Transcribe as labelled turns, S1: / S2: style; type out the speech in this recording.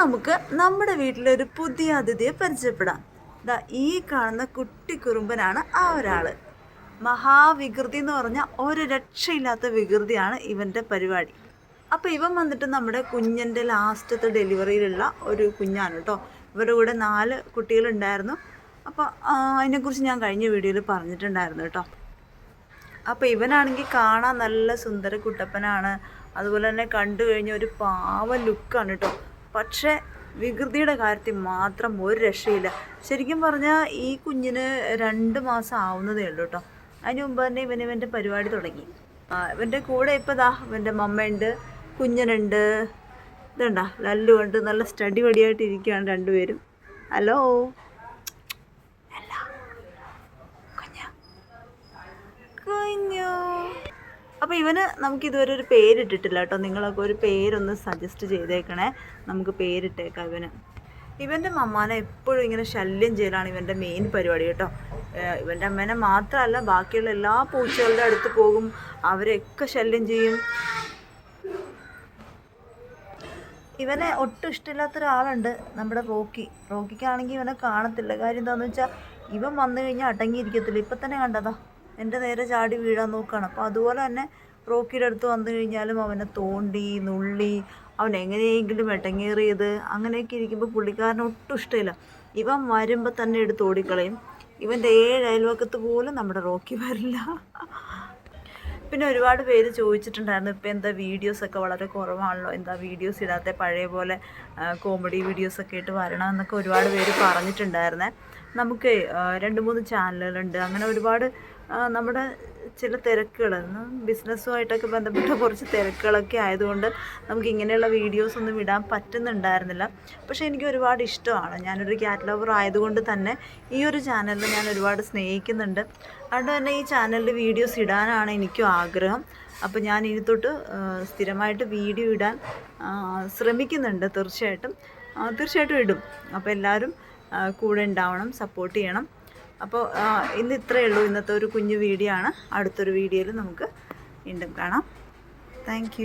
S1: നമുക്ക് നമ്മുടെ വീട്ടിലൊരു പുതിയ അതിഥിയെ പരിചയപ്പെടാം. ദാ ഈ കാണുന്ന കുട്ടി കുറുമ്പനാണ് ആ ഒരാൾ. മഹാവികൃതി എന്ന് പറഞ്ഞാൽ ഒരു രക്ഷയില്ലാത്ത വികൃതിയാണ് ഇവന്റെ പരിപാടി. അപ്പോൾ ഇവൻ വന്നിട്ട് നമ്മുടെ കുഞ്ഞിന്റെ ലാസ്റ്റത്തെ ഡെലിവറിയിലുള്ള ഒരു കുഞ്ഞാണ് കേട്ടോ. ഇവരുടെ കൂടെ നാല് കുട്ടികളുണ്ടായിരുന്നു. അപ്പോൾ അതിനെക്കുറിച്ച് ഞാൻ കഴിഞ്ഞ വീഡിയോയിൽ പറഞ്ഞിട്ടുണ്ടായിരുന്നു കേട്ടോ. അപ്പോൾ ഇവനാണെങ്കിൽ കാണാൻ നല്ല സുന്ദര കുട്ടപ്പനാണ്. അതുപോലെ തന്നെ കണ്ടു കഴിഞ്ഞ ഒരു പാവ ലുക്കാണ് കേട്ടോ. പക്ഷേ വികൃതിയുടെ കാര്യത്തിൽ മാത്രം ഒരു രക്ഷയില്ല. ശരിക്കും പറഞ്ഞാൽ ഈ കുഞ്ഞിന് രണ്ട് മാസം ആവുന്നതേ ഉള്ളൂ കേട്ടോ അതിന് മുമ്പ് തന്നെ ഇവൻ ഇവന്റെ പരിപാടി തുടങ്ങി. ഇവന്റെ കൂടെ ഇപ്പോൾ ദാ ഇവന്റെ മമ്മയുണ്ട് കുഞ്ഞനുണ്ട് ലല്ലു ഉണ്ട്. നല്ല സ്റ്റഡി വടിയായിട്ട് ഇരിക്കുകയാണ് രണ്ടുപേരും. ഹലോ കുഞ്ഞു അപ്പോൾ ഇവന് നമുക്ക് ഇതുവരെ ഒരു പേരിട്ടിട്ടില്ല കേട്ടോ. നിങ്ങളൊക്കെ ഒരു പേരൊന്ന് സജസ്റ്റ് ചെയ്തേക്കണേ. നമുക്ക് പേരിട്ടേക്കാം ഇവന്. ഇവന്റെ മമ്മാനെ എപ്പോഴും ഇങ്ങനെ ശല്യം ചെയ്യലാണ് ഇവന്റെ മെയിൻ പരിപാടി കേട്ടോ. ഇവന്റെ അമ്മേനെ മാത്രമല്ല ബാക്കിയുള്ള എല്ലാ പൂച്ചകളുടെ അടുത്ത് പോകും. അവരെയൊക്കെ ശല്യം ചെയ്യും. ഇവനെ ഒട്ടും ഇഷ്ടമില്ലാത്ത ഒരാളുണ്ട് നമ്മുടെ റോക്കി. റോക്കിക്കാണെങ്കിൽ ഇവനെ കാണത്തില്ല. കാര്യം എന്താണെന്ന് വെച്ചാൽ ഇവൻ വന്നു കഴിഞ്ഞാൽ അടങ്ങിയിരിക്കത്തില്ല. ഇപ്പം തന്നെ കണ്ടതാ. എന്റെ നേരെ ചാടി വീഴാൻ നോക്കുകയാണ് അപ്പോൾ അതുപോലെ തന്നെ റോക്കിയുടെ അടുത്ത് വന്നു കഴിഞ്ഞാലും അവനെ തോണ്ടി നുള്ളി അവൻ എങ്ങനെയെങ്കിലും എട്ടങ്ങേറിയത് അങ്ങനെയൊക്കെ ഇരിക്കുമ്പോൾ പുള്ളിക്കാരന് ഒട്ടും ഇഷ്ടമില്ല. ഇവൻ വരുമ്പോൾ തന്നെ എടുത്ത് ഓടിക്കളയും. ഇവന്റെ ഏഴ് അയൽവക്കത്ത് പോലും നമ്മുടെ റോക്കി വരില്ല. പിന്നെ ഒരുപാട് പേര് ചോദിച്ചിട്ടുണ്ടായിരുന്നു ഇപ്പം എന്താ വീഡിയോസൊക്കെ വളരെ കുറവാണല്ലോ എന്താ വീഡിയോസ് ഇടാത്ത പഴയ പോലെ കോമഡി വീഡിയോസൊക്കെ ഇട്ട് വരണം എന്നൊക്കെ ഒരുപാട് പേര് പറഞ്ഞിട്ടുണ്ടായിരുന്നേ. നമുക്ക് രണ്ട് മൂന്ന് ചാനലുകളുണ്ട് അങ്ങനെ ഒരുപാട് നമ്മുടെ ചില തിരക്കുകൾ ബിസിനസ്സുമായിട്ടൊക്കെ ബന്ധപ്പെട്ട കുറച്ച് തിരക്കുകളൊക്കെ ആയതുകൊണ്ട് നമുക്ക് ഇങ്ങനെയുള്ള വീഡിയോസ് ഒന്നും ഇടാൻ പറ്റുന്നുണ്ടായിരുന്നില്ല. പക്ഷേ എനിക്ക് ഒരുപാട് ഇഷ്ടമാണ്. ഞാനൊരു ക്യാറ്റ് ലവർ ആയതുകൊണ്ട് തന്നെ ഈ ഒരു ചാനലിൽ ഞാൻ ഒരുപാട് സ്നേഹിക്കുന്നുണ്ട്. അതുകൊണ്ട് തന്നെ ഈ ചാനലിൽ വീഡിയോസ് ഇടാനാണ് എനിക്കും ആഗ്രഹം. അപ്പോൾ ഞാൻ ഇനി തൊട്ട് സ്ഥിരമായിട്ട് വീഡിയോ ഇടാൻ ശ്രമിക്കുന്നുണ്ട് തീർച്ചയായിട്ടും. തീർച്ചയായിട്ടും ഇടും. അപ്പോൾ എല്ലാവരും കൂടെ ഉണ്ടാവണം സപ്പോർട്ട് ചെയ്യണം. അപ്പോൾ ഇന്ന് ഇത്രയേ ഉള്ളൂ. ഇന്നത്തെ ഒരു കുഞ്ഞു വീഡിയോ ആണ്. അടുത്തൊരു വീഡിയോയിൽ നമുക്ക് വീണ്ടും കാണാം. താങ്ക്